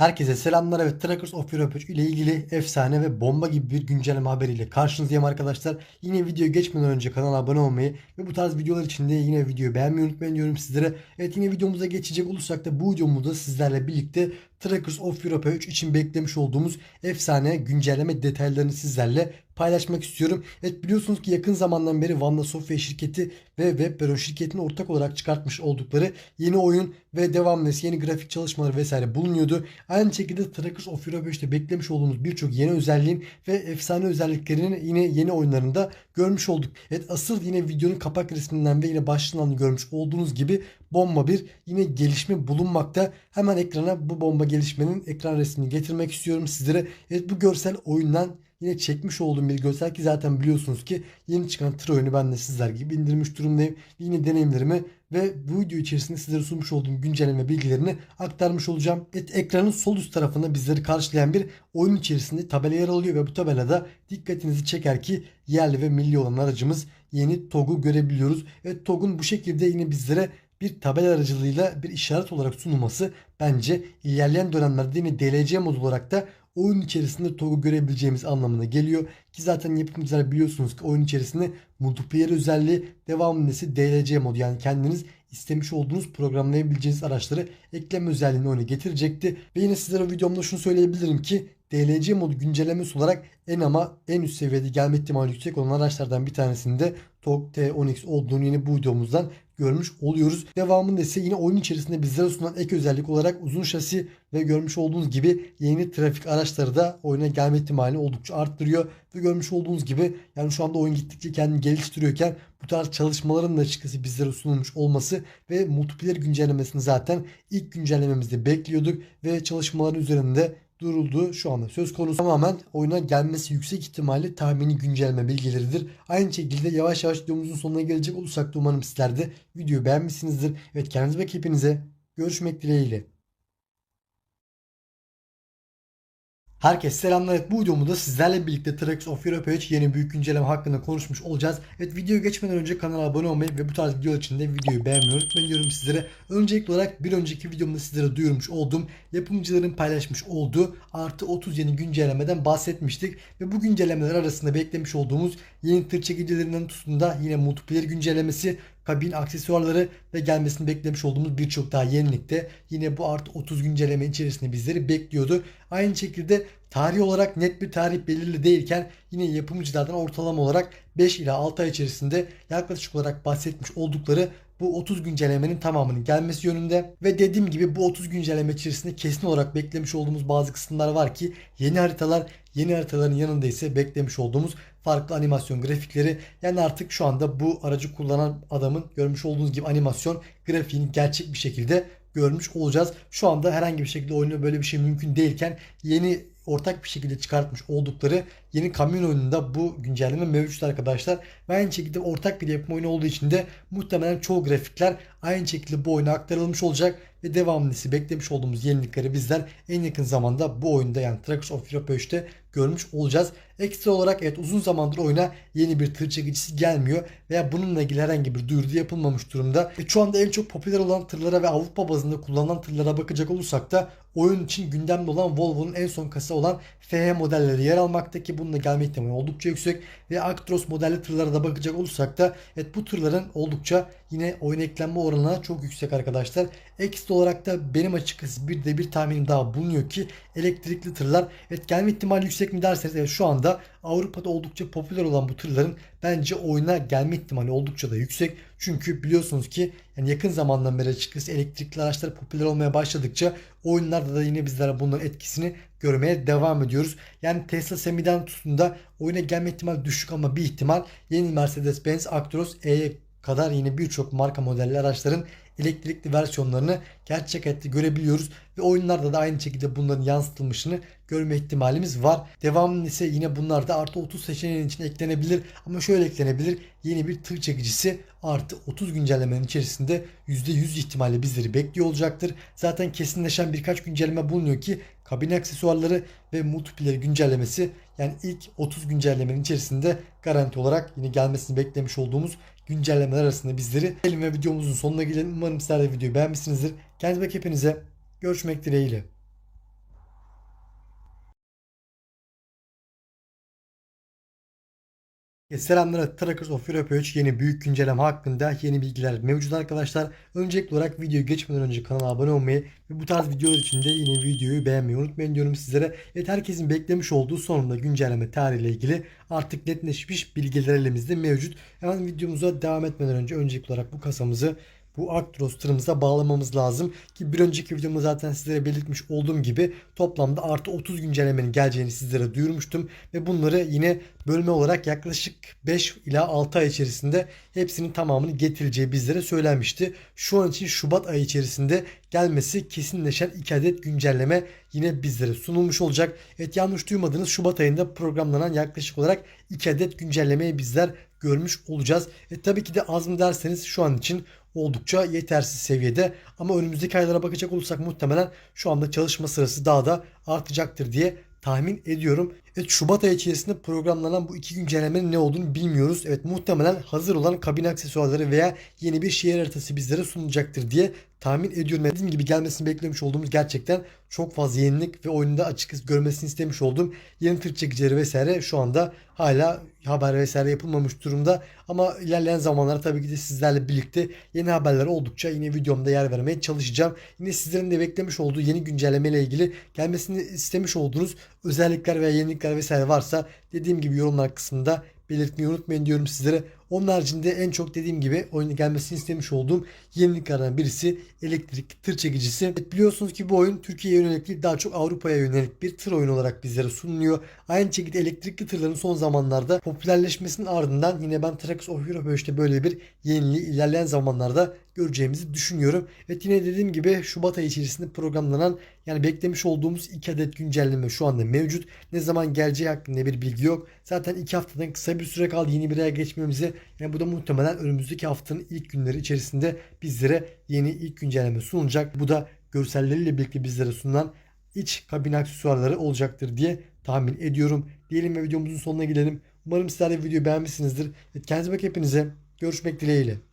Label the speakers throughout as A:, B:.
A: Herkese selamlar. Evet Trackers of Europe 3 ile ilgili efsane ve bomba gibi bir güncelleme haberiyle karşınızdayım arkadaşlar. Yine videoya geçmeden önce kanala abone olmayı ve bu tarz videolar için de yine videoyu beğenmeyi unutmayın diyorum sizlere. Evet yine videomuza geçecek olursak da bu videomuzda sizlerle birlikte Trackers of Europe 3 için beklemiş olduğumuz efsane güncelleme detaylarını sizlerle paylaşmak istiyorum. Evet biliyorsunuz ki yakın zamandan beri Vanda Software şirketi ve Webero şirketinin ortak olarak çıkartmış oldukları yeni oyun ve devamlı yeni grafik çalışmaları vesaire bulunuyordu. Aynı şekilde Trackers of Europe 3'te beklemiş olduğumuz birçok yeni özelliğin ve efsane özelliklerini yine yeni oyunlarında görmüş olduk. Evet asıl yine videonun kapak resminden ve yine başlığından görmüş olduğunuz gibi bomba bir yine gelişme bulunmakta. Hemen ekrana bu bomba gelişmenin ekran resmini getirmek istiyorum sizlere. Evet bu görsel oyundan yine çekmiş olduğum bir görsel ki zaten biliyorsunuz ki yeni çıkan tır oyunu ben de sizler gibi indirmiş durumdayım. Yine deneyimlerimi ve bu video içerisinde sizlere sunmuş olduğum güncelleme bilgilerini aktarmış olacağım. Evet, ekranın sol üst tarafında bizleri karşılayan bir oyun içerisinde tabela yer alıyor ve bu tabelada dikkatinizi çeker ki yerli ve milli olan aracımız yeni TOG'u görebiliyoruz. Evet TOG'un bu şekilde yine bizlere bir tabela aracılığıyla bir işaret olarak sunulması bence ilerleyen dönemlerde yine DLC mod olarak da oyun içerisinde TOG'u görebileceğimiz anlamına geliyor. Ki zaten yapımcılar biliyorsunuz ki oyun içerisinde multiplayer özelliği devam nesi DLC modu yani kendiniz istemiş olduğunuz programlayabileceğiniz araçları ekleme özelliğini oyuna getirecekti. Ve yine sizlere videomda şunu söyleyebilirim ki DLC modu güncellemesi olarak en ama en üst seviyede gelme ihtimali yüksek olan araçlardan bir tanesinde TOG T10X olduğunu yine bu videomuzdan görmüş oluyoruz. Devamında ise yine oyun içerisinde bizlere sunulan ek özellik olarak uzun şasi ve görmüş olduğunuz gibi yeni trafik araçları da oyuna gelme ihtimalini oldukça arttırıyor. Ve görmüş olduğunuz gibi yani şu anda oyun gittikçe kendini geliştiriyorken bu tarz çalışmaların da açıkçası bizlere sunulmuş olması ve multiplayer güncellemesini zaten ilk güncellememizde bekliyorduk ve çalışmaların üzerinde duruldu şu anda söz konusu tamamen oyuna gelmesi yüksek ihtimalle tahmini güncelleme bilgileridir. Aynı şekilde yavaş yavaş videomuzun sonuna gelecek olursak da umarım sizler de videoyu beğenmişsinizdir. Evet kendinize bakın hepinize görüşmek dileğiyle. Herkese selamlar. Evet, bu videomda sizlerle birlikte Trax of Europe 3 yeni büyük güncelleme hakkında konuşmuş olacağız. Evet videoya geçmeden önce kanala abone olmayı ve bu tarz videolar için de videoyu beğenmeyi unutmayın diyorum sizlere. Öncelikli olarak bir önceki videomda sizlere duyurmuş olduğum yapımcıların paylaşmış olduğu artı 30 yeni güncellemeden bahsetmiştik. Ve bu güncellemeler arasında beklemiş olduğumuz yeni tır çekicilerinden tutun da yine multiplayer güncellemesi kabin aksesuarları ve gelmesini beklemiş olduğumuz birçok daha yenilikte yine bu artı 30 güncelleme içerisinde bizleri bekliyordu. Aynı şekilde tarih olarak net bir tarih belirli değilken yine yapımcılardan ortalama olarak 5 ila 6 ay içerisinde yaklaşık olarak bahsetmiş oldukları bu 30 güncellemenin tamamının gelmesi yönünde ve dediğim gibi bu 30 güncelleme içerisinde kesin olarak beklemiş olduğumuz bazı kısımlar var ki yeni haritalar yeni haritaların yanında ise beklemiş olduğumuz farklı animasyon grafikleri yani artık şu anda bu aracı kullanan adamın görmüş olduğunuz gibi animasyon grafiğini gerçek bir şekilde görmüş olacağız. Şu anda herhangi bir şekilde oyunda böyle bir şey mümkün değilken yeni ortak bir şekilde çıkartmış oldukları yeni kamyon oyununda bu güncelleme mevcut arkadaşlar. Ve aynı şekilde ortak bir yapım oyunu olduğu için de muhtemelen çoğu grafikler aynı şekilde bu oyuna aktarılmış olacak ve devamlısı beklemiş olduğumuz yenilikleri bizler en yakın zamanda bu oyunda yani Trucks of Europe 3'te görmüş olacağız. Ekstra olarak evet uzun zamandır oyuna yeni bir tır çekicisi gelmiyor veya bununla ilgili herhangi bir duyuru yapılmamış durumda. Ve şu anda en çok popüler olan tırlara ve Avrupa bazında kullanılan tırlara bakacak olursak da oyun için gündemde olan Volvo'nun en son kasa olan FH modelleri yer almakta ki bununla gelme ihtimali oldukça yüksek ve Actros modelli tırlara da bakacak olursak da evet bu tırların oldukça yine oyun eklenme oranına çok yüksek arkadaşlar. Ekstra olarak da benim açıkçası bir de bir tahminim daha bulunuyor ki elektrikli tırlar evet gelme ihtimali yüksek mi derseniz evet şu anda Avrupa'da oldukça popüler olan bu tırların bence oyuna gelme ihtimali oldukça da yüksek. Çünkü biliyorsunuz ki yani yakın zamandan beri açıkçası elektrikli araçlar popüler olmaya başladıkça oyunlarda da yine bizler bunların etkisini görmeye devam ediyoruz. Yani Tesla Semi'den tutun da oyuna gelme ihtimali düşük ama bir ihtimal yeni Mercedes-Benz Actros E kadar yine birçok marka modelli araçların elektrikli versiyonlarını gerçek hayatta görebiliyoruz. Ve oyunlarda da aynı şekilde bunların yansıtılmışını görme ihtimalimiz var. Devamlı ise yine bunlar da artı 30 seçeneğinin içine eklenebilir. Ama şöyle eklenebilir. Yeni bir tır çekicisi artı 30 güncellemenin içerisinde %100 ihtimalle bizleri bekliyor olacaktır. Zaten kesinleşen birkaç güncelleme bulunuyor ki kabin aksesuarları ve multiplayer güncellemesi yani ilk 30 güncellemenin içerisinde garanti olarak yine gelmesini beklemiş olduğumuz güncellemeler arasında bizleri gelin ve videomuzun sonuna gelelim. Umarım sizler de videoyu beğenmişsinizdir. Kendinize hepinize. Görüşmek dileğiyle. Selamlar Trackers of Europe 3 yeni büyük güncelleme hakkında yeni bilgiler mevcut arkadaşlar. Öncelikli olarak videoyu geçmeden önce kanala abone olmayı ve bu tarz videolar için de yine videoyu beğenmeyi unutmayın diyorum sizlere. Evet herkesin beklemiş olduğu sonunda güncelleme tarihiyle ilgili artık netleşmiş bilgiler elimizde mevcut. Hemen videomuza devam etmeden önce öncelikli olarak bu kasamızı bu Actros tırımıza bağlamamız lazım. Ki bir önceki videomda zaten sizlere belirtmiş olduğum gibi toplamda artı 30 güncellemenin geleceğini sizlere duyurmuştum. Ve bunları yine bölme olarak yaklaşık 5 ila 6 ay içerisinde hepsinin tamamını getireceği bizlere söylenmişti. Şu an için Şubat ayı içerisinde gelmesi kesinleşen 2 adet güncelleme yine bizlere sunulmuş olacak. Evet yanlış duymadınız Şubat ayında programlanan yaklaşık olarak 2 adet güncellemeyi bizler görmüş olacağız. E tabii ki de az mı derseniz şu an için oldukça yetersiz seviyede. Ama önümüzdeki aylara bakacak olursak muhtemelen şu anda çalışma sırası daha da artacaktır diye tahmin ediyorum. Evet Şubat ayı içerisinde programlanan bu iki güncellemenin ne olduğunu bilmiyoruz. Evet muhtemelen hazır olan kabin aksesuarları veya yeni bir şehir haritası bizlere sunulacaktır diye tahmin ediyorum. Dediğim gibi gelmesini beklemiş olduğumuz gerçekten çok fazla yenilik ve oyunda açıkçası görmesini istemiş olduğum yeni tır çekicileri vesaire şu anda hala haber vesaire yapılmamış durumda. Ama ilerleyen zamanlarda tabii ki de sizlerle birlikte yeni haberler oldukça yine videomda yer vermeye çalışacağım. Yine sizlerin de beklemiş olduğu yeni güncelleme ile ilgili gelmesini istemiş olduğunuz özellikler veya yenilikler vesaire varsa dediğim gibi yorumlar kısmında belirtmeyi unutmayın diyorum sizlere. Onun haricinde en çok dediğim gibi oyuna gelmesini istemiş olduğum yeniliklerden birisi elektrikli tır çekicisi. Evet, biliyorsunuz ki bu oyun Türkiye'ye yönelik değil daha çok Avrupa'ya yönelik bir tır oyunu olarak bizlere sunuluyor. Aynı şekilde elektrikli tırların son zamanlarda popülerleşmesinin ardından yine ben Trucks of Europe işte böyle bir yeniliği ilerleyen zamanlarda göreceğimizi düşünüyorum. Evet yine dediğim gibi Şubat ayı içerisinde programlanan yani beklemiş olduğumuz 2 adet güncelleme şu anda mevcut. Ne zaman geleceği hakkında bir bilgi yok. Zaten 2 haftadan kısa bir süre kaldı yeni bir aya geçmemize. Yani bu da muhtemelen önümüzdeki haftanın ilk günleri içerisinde bizlere yeni ilk güncelleme sunulacak. Bu da görselleriyle birlikte bizlere sunulan iç kabin aksesuarları olacaktır diye tahmin ediyorum. Diyelim ve videomuzun sonuna gelelim. Umarım sizler de videoyu beğenmişsinizdir. Kendinize bak hepinize. Görüşmek dileğiyle.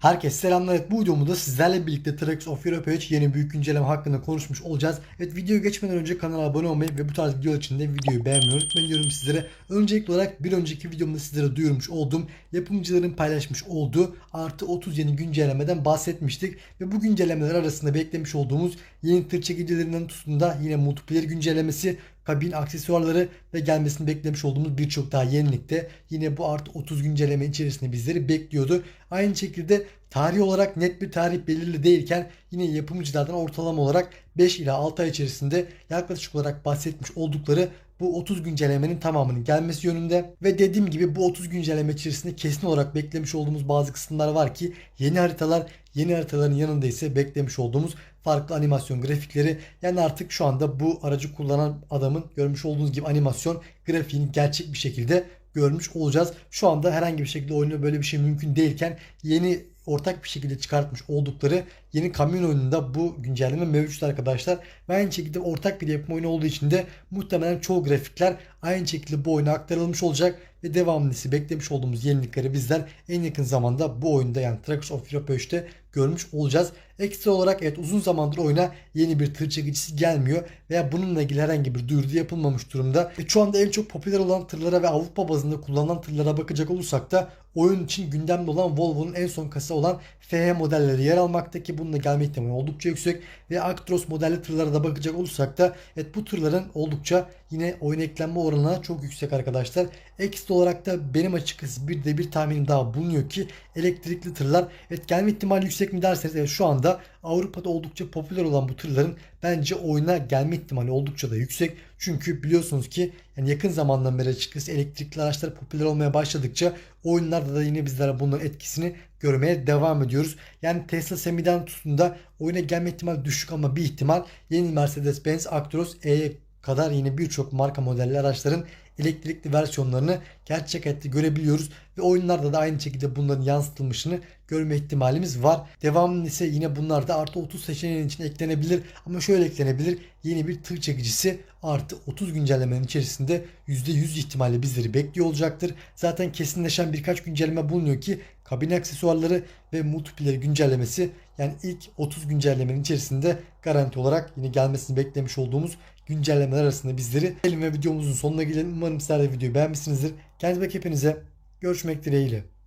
A: Herkese selamlar. Evet, bu videomda sizlerle birlikte Trax of Europe 3 yeni büyük güncelleme hakkında konuşmuş olacağız. Evet videoya geçmeden önce kanala abone olmayı ve bu tarz videolar için de videoyu beğenmeyi unutmayın diyorum sizlere. Öncelikli olarak bir önceki videomda sizlere duyurmuş olduğum yapımcıların paylaşmış olduğu artı 30 yeni güncellemeden bahsetmiştik. Ve bu güncellemeler arasında beklemiş olduğumuz yeni tır çekicilerinden tutun da yine multiplayer güncellemesi kabin aksesuarları ve gelmesini beklemiş olduğumuz birçok daha yenilik de yine bu artı 30 güncelleme içerisinde bizleri bekliyordu. Aynı şekilde tarih olarak net bir tarih belirli değilken yine yapımcılardan ortalama olarak 5 ila 6 ay içerisinde yaklaşık olarak bahsetmiş oldukları bu 30 güncellemenin tamamının gelmesi yönünde ve dediğim gibi bu 30 güncelleme içerisinde kesin olarak beklemiş olduğumuz bazı kısımlar var ki yeni haritalar yeni haritaların yanında ise beklemiş olduğumuz farklı animasyon grafikleri yani artık şu anda bu aracı kullanan adamın görmüş olduğunuz gibi animasyon grafiğini gerçek bir şekilde görmüş olacağız. Şu anda herhangi bir şekilde oyunda böyle bir şey mümkün değilken yeni ortak bir şekilde çıkartmış oldukları yeni kamyon oyununda bu güncelleme mevcut arkadaşlar. Aynı şekilde ortak bir yapım oyunu olduğu için de muhtemelen çoğu grafikler aynı şekilde bu oyuna aktarılmış olacak ve devamlısı beklemiş olduğumuz yenilikleri bizler en yakın zamanda bu oyunda yani Trucks of Europe 3'te görmüş olacağız. Ekstra olarak evet uzun zamandır oyuna yeni bir tır çekicisi gelmiyor veya bununla ilgili herhangi bir duyuru yapılmamış durumda. Ve şu anda en çok popüler olan tırlara ve Avrupa bazında kullanılan tırlara bakacak olursak da oyun için gündemde olan Volvo'nun en son kasa olan FH modelleri yer almakta ki bununla gelme ihtimali oldukça yüksek ve Actros modelli tırlara da bakacak olursak da evet bu tırların oldukça yine oyun eklenme oranına çok yüksek arkadaşlar. Ekstra olarak da benim açıkçası bir de bir tahminim daha bulunuyor ki elektrikli tırlar evet gelme ihtimali yüksek mi derseniz evet şu anda Avrupa'da oldukça popüler olan bu tırların bence oyuna gelme ihtimali oldukça da yüksek. Çünkü biliyorsunuz ki yani yakın zamandan beri açıkçası elektrikli araçlar popüler olmaya başladıkça oyunlarda da yine bizler bunların etkisini görmeye devam ediyoruz. Yani Tesla Semi'den tutun da oyuna gelme ihtimali düşük ama bir ihtimal yeni Mercedes-Benz Actros E kadar yine birçok marka modelli araçların elektrikli versiyonlarını gerçek hayatta görebiliyoruz ve oyunlarda da aynı şekilde bunların yansıtılmışını görme ihtimalimiz var. Devamında ise yine bunlarda artı 30 seçeneğinin içine eklenebilir ama şöyle eklenebilir. Yeni bir tır çekicisi artı 30 güncellemenin içerisinde %100 ihtimalle bizleri bekliyor olacaktır. Zaten kesinleşen birkaç güncelleme bulunuyor ki kabin aksesuarları ve multiplayer güncellemesi yani ilk 30 güncellemenin içerisinde garanti olarak yine gelmesini beklemiş olduğumuz güncellemeler arasında bizleri. Gelin ve videomuzun sonuna gelelim. Sizler de videoyu beğenmişsinizdir. Kendinize bakın hepinize. Görüşmek dileğiyle.